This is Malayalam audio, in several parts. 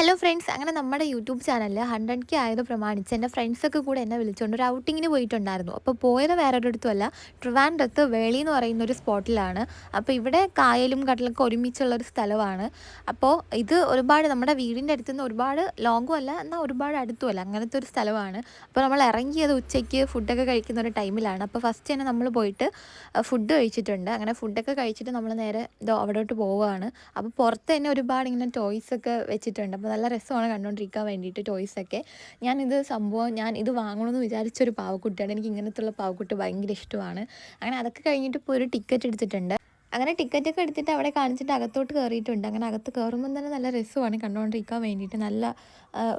ഹലോ ഫ്രണ്ട്സ് അങ്ങനെ നമ്മുടെ യൂട്യൂബ് ചാനലിൽ ഹൺഡ്രഡ് കെ ആയത് പ്രമാണിച്ച് എന്റെ ഫ്രണ്ട്സൊക്കെ കൂടെ എന്നെ വിളിച്ചുകൊണ്ട് ഒരു ഔട്ടിങ്ങിന് പോയിട്ടുണ്ടായിരുന്നു. അപ്പോൾ പോയത് വേറെ ഒരിടത്തുമല്ല ട്രിവാൻഡ്രത്ത് വേളി എന്ന് പറയുന്ന ഒരു സ്പോട്ടിലാണ്. അപ്പോൾ ഇവിടെ കായലും കടലൊക്കെ ഒരുമിച്ചുള്ള ഒരു സ്ഥലമാണ്. അപ്പോൾ ഇത് ഒരുപാട് നമ്മുടെ വീടിന്റെ അടുത്ത് നിന്ന് ഒരുപാട് ലോങ്ങും അല്ല എന്നാൽ ഒരുപാട് അടുത്തുമല്ല അങ്ങനത്തെ ഒരു സ്ഥലമാണ്. അപ്പോൾ നമ്മൾ ഇറങ്ങിയത് ഉച്ചയ്ക്ക് ഫുഡൊക്കെ കഴിക്കുന്ന ഒരു ടൈമിലാണ് അപ്പോൾ ഫസ്റ്റ് തന്നെ നമ്മൾ പോയിട്ട് ഫുഡ് കഴിച്ചിട്ടുണ്ട്. അങ്ങനെ ഫുഡൊക്കെ കഴിച്ചിട്ട് നമ്മൾ നേരെ അവിടോട്ട് പോവുകയാണ് അപ്പോൾ പുറത്ത് തന്നെ ഒരുപാട് ഇങ്ങനെ ടോയ്സ് ഒക്കെ വെച്ചിട്ടുണ്ട്. അപ്പോൾ നല്ല രസമാണ് കണ്ടുകൊണ്ടിരിക്കാൻ വേണ്ടിയിട്ട് ടോയ്സൊക്കെ ഞാനിത് സംഭവം ഞാൻ ഇത് വാങ്ങണമെന്ന് വിചാരിച്ചൊരു പാവക്കുട്ടിയാണ്. എനിക്ക് ഇങ്ങനത്തുള്ള പാവക്കുട്ടി ഭയങ്കര ഇഷ്ടമാണ്. അങ്ങനെ അതൊക്കെ കഴിഞ്ഞിട്ട് ഇപ്പോൾ ഒരു ടിക്കറ്റ് എടുത്തിട്ടുണ്ട്. അങ്ങനെ ടിക്കറ്റ് ഒക്കെ എടുത്തിട്ട് അവിടെ കാണിച്ചിട്ട് അകത്തോട്ട് കയറിയിട്ടുണ്ട്. അങ്ങനെ അകത്ത് കയറുമ്പോൾ തന്നെ നല്ല രസമാണ്. കണ്ടുകൊണ്ടിരിക്കാൻ വേണ്ടിയിട്ട് നല്ല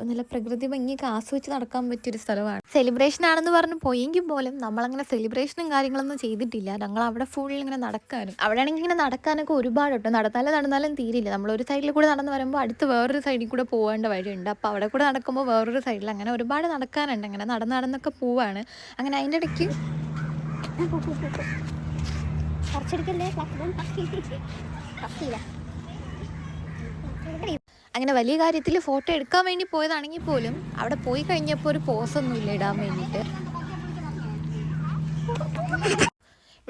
നല്ല പ്രകൃതി ഭംഗിയൊക്കെ ആസ്വദിച്ച് നടക്കാൻ പറ്റിയൊരു സ്ഥലമാണ്. സെലിബ്രേഷൻ ആണെന്ന് പറഞ്ഞ് പോയെങ്കിൽ പോലും നമ്മളങ്ങനെ സെലിബ്രേഷനും കാര്യങ്ങളൊന്നും ചെയ്തിട്ടില്ല. ഞങ്ങൾ അവിടെ ഫുൾ ഇങ്ങനെ നടക്കാനും അവിടെ ആണെങ്കിൽ ഇങ്ങനെ നടക്കാനൊക്കെ ഒരുപാട് ഉണ്ട് നടന്നാലും നടന്നാലും തീരില്ല. നമ്മൾ ഒരു സൈഡിൽ കൂടെ നടന്ന് വരുമ്പോൾ അടുത്ത് വേറൊരു സൈഡിൽ കൂടെ പോകേണ്ട വഴിയുണ്ട്. അപ്പോൾ അവിടെ കൂടെ നടക്കുമ്പോൾ വേറൊരു സൈഡിൽ അങ്ങനെ ഒരുപാട് നടക്കാനുണ്ട്. അങ്ങനെ നടന്ന് നടന്നൊക്കെ പോവാണ്. അങ്ങനെ അതിന്റെ ഇടയ്ക്ക് കുറച്ചെടുക്കല്ലേ അങ്ങനെ വലിയ കാര്യത്തിൽ ഫോട്ടോ എടുക്കാൻ വേണ്ടി പോയതാണെങ്കിൽ പോലും അവിടെ പോയി കഴിഞ്ഞപ്പോൾ ഒരു പോസൊന്നുമില്ല ഇടാൻ വേണ്ടിയിട്ട്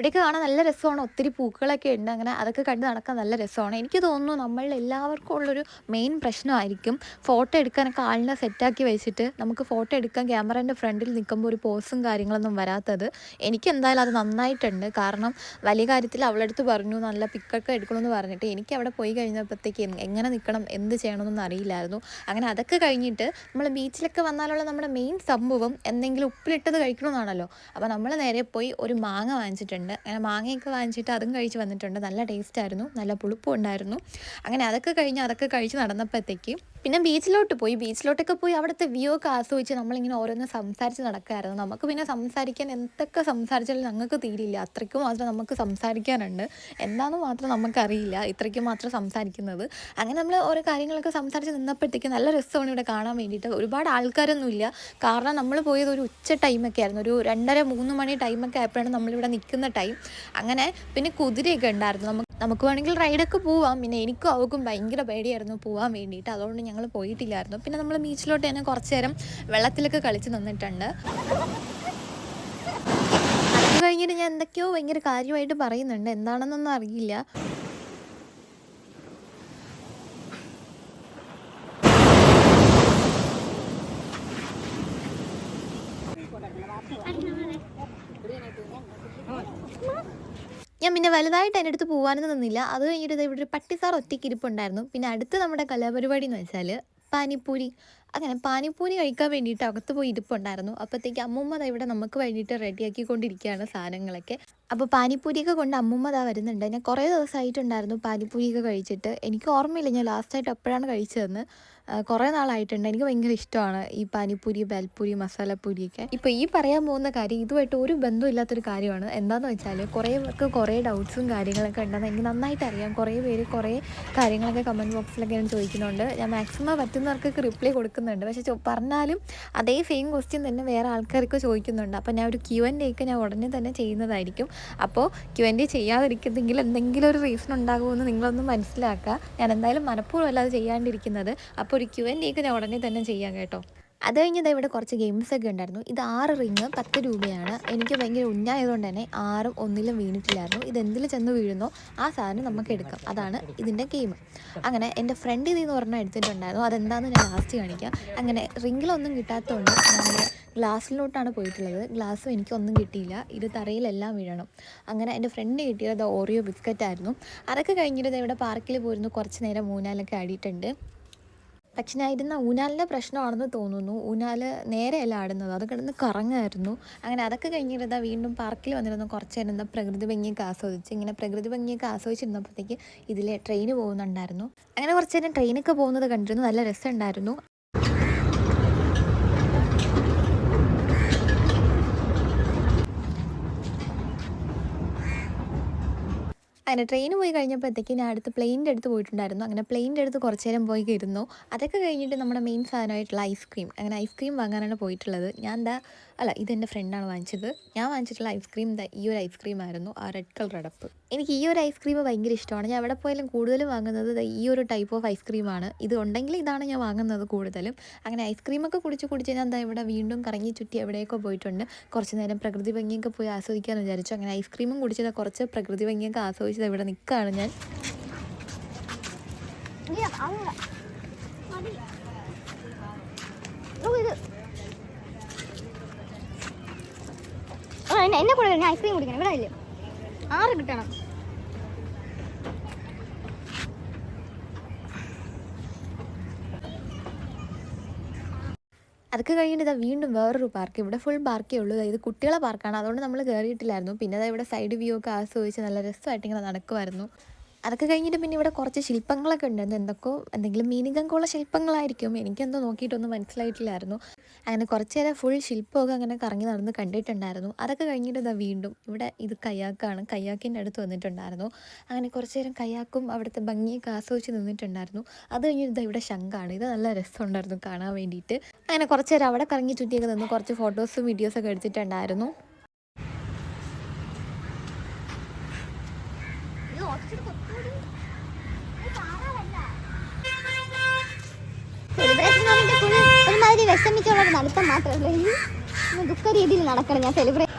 ഇവിടെയൊക്കെ കാണാൻ നല്ല രസമാണ്. ഒത്തിരി പൂക്കളൊക്കെ ഉണ്ട്. അങ്ങനെ അതൊക്കെ കണ്ട് നടക്കാൻ നല്ല രസമാണ്. എനിക്ക് തോന്നുന്നു നമ്മളിൽ എല്ലാവർക്കും ഉള്ളൊരു മെയിൻ പ്രശ്നമായിരിക്കും ഫോട്ടോ എടുക്കാനൊക്കെ ആളിനെ സെറ്റാക്കി വെച്ചിട്ട് നമുക്ക് ഫോട്ടോ എടുക്കാൻ ക്യാമറേന്റെ ഫ്രണ്ടിൽ നിൽക്കുമ്പോൾ ഒരു പോസും കാര്യങ്ങളൊന്നും വരാത്തത്. എനിക്ക് എന്തായാലും അത് നന്നായിട്ടുണ്ട്. കാരണം വലിയ കാര്യത്തിൽ അവളെടുത്ത് പറഞ്ഞു നല്ല പിക്കൊക്കെ എടുക്കണമെന്ന് പറഞ്ഞിട്ട് എനിക്ക് അവിടെ പോയി കഴിഞ്ഞപ്പോഴത്തേക്ക് എങ്ങനെ നിൽക്കണം? എന്ത് ചെയ്യണമെന്നൊന്നും അറിയില്ലായിരുന്നു. അങ്ങനെ അതൊക്കെ കഴിഞ്ഞിട്ട് നമ്മൾ ബീച്ചിലൊക്കെ വന്നാലുള്ള നമ്മുടെ മെയിൻ സംഭവം എന്തെങ്കിലും ഉപ്പിലിട്ടത് കഴിക്കണമെന്നാണല്ലോ. അപ്പോൾ നമ്മൾ നേരെ പോയി ഒരു മാങ്ങ വാങ്ങിച്ചിട്ടുണ്ട്. അങ്ങനെ മാങ്ങയൊക്കെ വാങ്ങിച്ചിട്ട് അതും കഴിച്ച് വന്നിട്ടുണ്ട്. നല്ല ടേസ്റ്റ് ആയിരുന്നു. നല്ല പുളിപ്പും ഉണ്ടായിരുന്നു. അങ്ങനെ അതൊക്കെ കഴിഞ്ഞ് അതൊക്കെ കഴിച്ച് നടന്നപ്പോഴത്തേക്ക് പിന്നെ ബീച്ചിലോട്ട് പോയി. ബീച്ചിലോട്ടൊക്കെ പോയി അവിടുത്തെ വ്യൂ ഒക്കെ ആസ്വദിച്ച് നമ്മളിങ്ങനെ ഓരോന്ന് സംസാരിച്ച് നടക്കായിരുന്നു നമുക്ക് പിന്നെ സംസാരിക്കാൻ എന്തൊക്കെ സംസാരിച്ചാലും ഞങ്ങൾക്ക് തീരില്ല അത്രയ്ക്ക് മാത്രം നമുക്ക് സംസാരിക്കാനുണ്ട്. എന്താണെന്ന് മാത്രം നമുക്കറിയില്ല. ഇത്രയ്ക്ക് മാത്രം സംസാരിക്കുന്നത്. അങ്ങനെ നമ്മൾ ഓരോ കാര്യങ്ങളൊക്കെ സംസാരിച്ച് നിന്നപ്പോഴത്തേക്ക് നല്ല രസമാണ് ഇവിടെ കാണാൻ വേണ്ടിയിട്ട്. ഒരുപാട് ആൾക്കാരൊന്നുമില്ല കാരണം നമ്മൾ പോയത് ഒരു ഉച്ച ടൈമൊക്കെ ആയിരുന്നു. ഒരു രണ്ടര മൂന്ന് മണി ടൈമൊക്കെ ആയപ്പോഴാണ് നമ്മളിവിടെ നിൽക്കുന്ന ടൈം അങ്ങനെ പിന്നെ കുതിരയൊക്കെ ഉണ്ടായിരുന്നു. നമുക്ക് നമുക്ക് വേണമെങ്കിൽ റൈഡൊക്കെ പോവാം. പിന്നെ എനിക്കും അവൾക്കും ഭയങ്കര പേടിയായിരുന്നു പോവാൻ വേണ്ടിയിട്ട്. അതുകൊണ്ട് ഞങ്ങൾ പോയിട്ടില്ലായിരുന്നു. പിന്നെ നമ്മൾ ബീച്ചിലോട്ട് തന്നെ കുറച്ച് നേരം വെള്ളത്തിലൊക്കെ കളിച്ച് നിന്നിട്ടുണ്ട്. അത് കഴിഞ്ഞിട്ട് ഞാൻ എന്തൊക്കെയോ ഭയങ്കര കാര്യമായിട്ട് പറയുന്നുണ്ട്. എന്താണെന്നൊന്നും അറിയില്ല. ഞാൻ പിന്നെ വലുതായിട്ട് എന്റെ അടുത്ത് പോകാനൊന്നും നിന്നില്ല. അത് കഴിഞ്ഞിട്ട് ഇവിടെ ഒരു പട്ടിസാർ ഒറ്റയ്ക്ക് ഇരിപ്പുണ്ടായിരുന്നു. പിന്നെ അടുത്ത് നമ്മുടെ കലാപരിപാടി എന്ന് വെച്ചാൽ പാനിപ്പൂരി. അങ്ങനെ പാനിപ്പൂരി കഴിക്കാൻ വേണ്ടിയിട്ട് അകത്ത് പോയി ഇരിപ്പുണ്ടായിരുന്നു. അപ്പോഴത്തേക്ക് അമ്മൂമ്മ ഇവിടെ നമുക്ക് വേണ്ടിയിട്ട് റെഡിയാക്കിക്കൊണ്ടിരിക്കുകയാണ് സാധനങ്ങളൊക്കെ. അപ്പോൾ പാനിപ്പൂരിയൊക്കെ കൊണ്ട് അമ്മൂമ്മ ദാ വരുന്നുണ്ട്. ഞാൻ കുറേ ദിവസമായിട്ടുണ്ടായിരുന്നു പാനിപ്പൂരിയൊക്കെ കഴിച്ചിട്ട്. എനിക്ക് ഓർമ്മയില്ല ഞാൻ ലാസ്റ്റായിട്ട് എപ്പോഴാണ് കഴിച്ചതെന്ന്. കുറേ നാളായിട്ടുണ്ട്. എനിക്ക് ഭയങ്കര ഇഷ്ടമാണ് ഈ പാനിപ്പൂരി ബൽപൂരി മസാലപ്പൂരിയൊക്കെ ഇപ്പോൾ ഈ പറയാൻ പോകുന്ന കാര്യം ഇതുമായിട്ട് ഒരു ബന്ധമില്ലാത്തൊരു കാര്യമാണ്. എന്താണെന്ന് വെച്ചാൽ കുറേ പേർക്ക് കുറേ ഡൗട്ട്സും കാര്യങ്ങളൊക്കെ ഉണ്ടെന്ന് എനിക്ക് നന്നായിട്ട് അറിയാം. കുറേ പേര് കുറേ കാര്യങ്ങളൊക്കെ കമന്റ് ബോക്സിലൊക്കെ ഞാൻ ചോദിക്കുന്നുണ്ട്. ഞാൻ മാക്സിമം പറ്റുന്നവർക്കൊക്കെ റിപ്ലൈ കൊടുക്കുന്നുണ്ട്. പക്ഷേ പറഞ്ഞാലും അതേ സെയിം ക്വസ്റ്റ്യൻ തന്നെ വേറെ ആൾക്കാർക്ക് ചോദിക്കുന്നുണ്ട്. അപ്പോൾ ഞാൻ ഒരു ക്യു എൻ ഡേക്ക് ഞാൻ ഉടനെ തന്നെ ചെയ്യുന്നതായിരിക്കും. അപ്പോൾ ക്യു എൻ ഡി ചെയ്യാതിരിക്കുന്നെങ്കിൽ എന്തെങ്കിലും ഒരു റീസൺ ഉണ്ടാകുമെന്ന് നിങ്ങളൊന്ന് മനസ്സിലാക്കുക. ഞാൻ എന്തായാലും മനഃപൂർവം അല്ലാതെ ചെയ്യാണ്ടിരിക്കുന്നത്. അപ്പോൾ ഒരു ക്യു ഞാൻ ഉടനെ തന്നെ ചെയ്യാം കേട്ടോ. അത് കഴിഞ്ഞത് ഇവിടെ കുറച്ച് ഗെയിംസ് ഒക്കെ ഉണ്ടായിരുന്നു. ഇത് ആറ് റിങ് പത്ത് രൂപയാണ്. എനിക്ക് ഭയങ്കര ഉന്നായതുകൊണ്ട് തന്നെ ആറും ഒന്നിലും വീണിട്ടില്ലായിരുന്നു. ഇത് എന്തിൽ ചെന്ന് വീഴുന്നോ ആ സാധനം നമുക്ക് എടുക്കാം. അതാണ് ഇതിന്റെ ഗെയിം അങ്ങനെ എന്റെ ഫ്രണ്ട് ഇതിൽ നിന്ന് പറഞ്ഞാൽ എടുത്തിട്ടുണ്ടായിരുന്നു. അതെന്താണെന്ന് ഞാൻ ലാസ്റ്റ് കാണിക്കാം. അങ്ങനെ റിങ്ങിലൊന്നും കിട്ടാത്തതുകൊണ്ട് ഞാൻ ഗ്ലാസ്സിലോട്ടാണ് പോയിട്ടുള്ളത്. ഗ്ലാസ്സും എനിക്കൊന്നും കിട്ടിയില്ല. ഇത് തറയിലെല്ലാം വീഴണം. അങ്ങനെ എന്റെ ഫ്രണ്ട് കിട്ടിയത് ഓറിയോ ബിസ്ക്കറ്റ് ആയിരുന്നു. അതൊക്കെ കഴിഞ്ഞിട്ട് ഇവിടെ പാർക്കിൽ പോയിരുന്നു. കുറച്ച് നേരം മൂന്നാലൊക്കെ ആടിയിട്ടുണ്ട്. പക്ഷെ ഞാൻ ഇരുന്ന ഊനാലിന്റെ പ്രശ്നമാണെന്ന് തോന്നുന്നു. ഊനാൽ നേരെയല്ല ആടുന്നത്. അത് കിടന്ന് കറങ്ങായിരുന്നു. അങ്ങനെ അതൊക്കെ കഴിഞ്ഞിരുന്ന വീണ്ടും പാർക്കിൽ വന്നിരുന്നു. കുറച്ച് നേരം എന്താ പ്രകൃതി ഭംഗിയൊക്കെ ആസ്വദിച്ച് ഇങ്ങനെ പ്രകൃതി ഭംഗിയൊക്കെ ആസ്വദിച്ചിരുന്നപ്പോഴത്തേക്ക് ഇതിൽ ട്രെയിൻ പോകുന്നുണ്ടായിരുന്നു. അങ്ങനെ കുറച്ച് നേരം ട്രെയിനൊക്കെ പോകുന്നത് കണ്ടിരുന്നു. നല്ല രസമുണ്ടായിരുന്നു. അങ്ങനെ ട്രെയിൻ പോയി കഴിഞ്ഞപ്പോഴത്തേക്ക് ഞാൻ അടുത്ത് പ്ലെയിന്റെ അടുത്ത് പോയിട്ടുണ്ടായിരുന്നു. അങ്ങനെ പ്ലെയിന്റെ അടുത്ത് കുറച്ച് നേരം പോയി ഇരുന്നു. അതൊക്കെ കഴിഞ്ഞിട്ട് നമ്മുടെ മെയിൻ സാധനമായിട്ടുള്ള ഐസ്ക്രീം അങ്ങനെ ഐസ്ക്രീം വാങ്ങാനാണ് പോയിട്ടുള്ളത്. ഞാൻ എന്താ അല്ല ഇതെന്റെ ഫ്രണ്ടാണ് വാങ്ങിച്ചത്. ഞാൻ വാങ്ങിച്ചിട്ടുള്ള ഐസ്ക്രീം ഈ ഒരു ഐസ്ക്രീം ആയിരുന്നു ആ റെഡ് കളർ അടപ്പ്. എനിക്ക് ഈ ഒരു ഐസ്ക്രീം ഭയങ്കര ഇഷ്ടമാണ്. ഞാൻ എവിടെ പോയാലും കൂടുതലും വാങ്ങുന്നത് ഈ ഒരു ടൈപ്പ് ഓഫ് ഐസ്ക്രീമാണ് ഇത് ഉണ്ടെങ്കിൽ ഇതാണ് ഞാൻ വാങ്ങുന്നത് കൂടുതലും. അങ്ങനെ ഐസ്ക്രീമൊക്കെ കുടിച്ച് കുടിച്ച് ഞാൻ എന്താ ഇവിടെ വീണ്ടും കറങ്ങി ചുറ്റി എവിടെയൊക്കെ പോയിട്ടുണ്ട് കുറച്ച് നേരം പ്രകൃതി ഭംഗിയൊക്കെ പോയി ആസ്വദിക്കാമെന്ന് വിചാരിച്ചു. അങ്ങനെ ഐസ്ക്രീമും കുടിച്ചത് കുറച്ച് പ്രകൃതി ഭംഗിയൊക്കെ ആസ്വദിച്ചത് ഇവിടെ നിൽക്കുകയാണ് ഞാൻ ഇല്ല, അതല്ല. മതി. ഓ, ഇത്. ആ, എന്നെ എന്നെ കൂടെ ഞാൻ ഐസ്ക്രീം കുടിക്കണം. ഇവിടെ ഇല്ല ആറ് കിട്ടണം. അതൊക്കെ കഴിഞ്ഞിട്ട് ഇതാ വീണ്ടും വേറൊരു പാർക്ക്. ഇവിടെ ഫുൾ പാർക്കേ ഉള്ളൂ. ഇത് കുട്ടികളെ പാർക്കാണ് അതുകൊണ്ട് നമ്മൾ കയറിയിട്ടില്ലായിരുന്നു പിന്നെ അതാ ഇവിടെ സൈഡ് വ്യൂ ഒക്കെ ആസ്വദിച്ച് നല്ല രസമായിട്ട് ഇങ്ങനെ നടക്കുമായിരുന്നു അതൊക്കെ കഴിഞ്ഞിട്ട് പിന്നെ ഇവിടെ കുറച്ച് ശില്പങ്ങളൊക്കെ ഉണ്ടായിരുന്നു എന്തൊക്കെയോ എന്തെങ്കിലും മീനികങ്കുള്ള ശില്പങ്ങളായിരിക്കും. എനിക്കെന്തോ നോക്കിയിട്ടൊന്നും മനസ്സിലായിട്ടില്ലായിരുന്നു. അങ്ങനെ കുറച്ച് നേരം ഫുൾ ശില്പമൊക്കെ അങ്ങനെ കറങ്ങി നടന്ന് കണ്ടിട്ടുണ്ടായിരുന്നു. അതൊക്കെ കഴിഞ്ഞിട്ട് ഇതാ വീണ്ടും ഇവിടെ ഇത് കയ്യാക്കാണ്. കയ്യാക്കിന്റെ അടുത്ത് വന്നിട്ടുണ്ടായിരുന്നു. അങ്ങനെ കുറച്ച് നേരം കയ്യാക്കും അവിടുത്തെ ഭംഗിയൊക്കെ ആസ്വദിച്ച് നിന്നിട്ടുണ്ടായിരുന്നു. അത് കഴിഞ്ഞിട്ട് ഇതാ ഇവിടെ ശംഖാണ്. ഇത് നല്ല രസമുണ്ടായിരുന്നു കാണാൻ വേണ്ടിയിട്ട്. അങ്ങനെ കുറച്ച് നേരം അവിടെ കറങ്ങി ചുറ്റിയൊക്കെ നിന്ന് കുറച്ച് ഫോട്ടോസും വീഡിയോസൊക്കെ എടുത്തിട്ടുണ്ടായിരുന്നു ഇത് കുറച്ചുകൂടി കൊത്തുകൂടി. ഇത് താറാവല്ല. സെലിബ്രേഷൻ പറഞ്ഞിട്ട് full ഒരുമാതിരി വിഷമിച്ചുള്ള നടത്തം മാത്രമല്ല? ദുഃഖ രീതിയിൽ നടക്കണം ഞാൻ സെലിബ്രേറ്റ്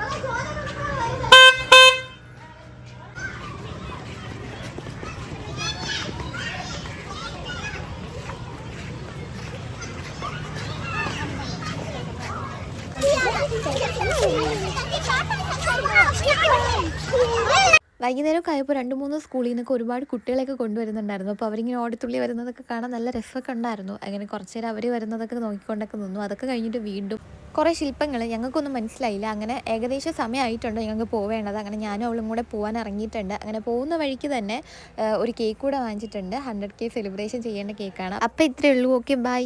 വൈകുന്നേരമൊക്കെ ആയപ്പോൾ രണ്ട് മൂന്ന് സ്കൂളിൽ നിന്നൊക്കെ ഒരുപാട് കുട്ടികളെയൊക്കെ കൊണ്ടുവരുന്നുണ്ടായിരുന്നു. അപ്പോൾ അവരിങ്ങനെ ഓടിത്തുള്ളി വരുന്നതൊക്കെ കാണാൻ നല്ല രസമൊക്കെ ഉണ്ടായിരുന്നു. അങ്ങനെ കുറച്ച് നേരം അവർ വരുന്നതൊക്കെ നോക്കിക്കൊണ്ടൊക്കെ നിന്നു. അതൊക്കെ കഴിഞ്ഞിട്ട് വീണ്ടും കുറേ ശില്പങ്ങൾ ഞങ്ങൾക്കൊന്നും മനസ്സിലായില്ല. അങ്ങനെ ഏകദേശം സമയമായിട്ടുണ്ട് ഞങ്ങൾക്ക് പോവേണ്ടത്. അങ്ങനെ ഞാനും അവളും കൂടെ പോകാൻ ഇറങ്ങിയിട്ടുണ്ട്. അങ്ങനെ പോകുന്ന വഴിക്ക് തന്നെ ഒരു കേക്ക് കൂടെ വാങ്ങിച്ചിട്ടുണ്ട്. ഹൺഡ്രഡ് കെ സെലിബ്രേഷൻ ചെയ്യേണ്ട കേക്കാണ് അപ്പോൾ ഇത്രയേ ഉള്ളൂ. Okay bye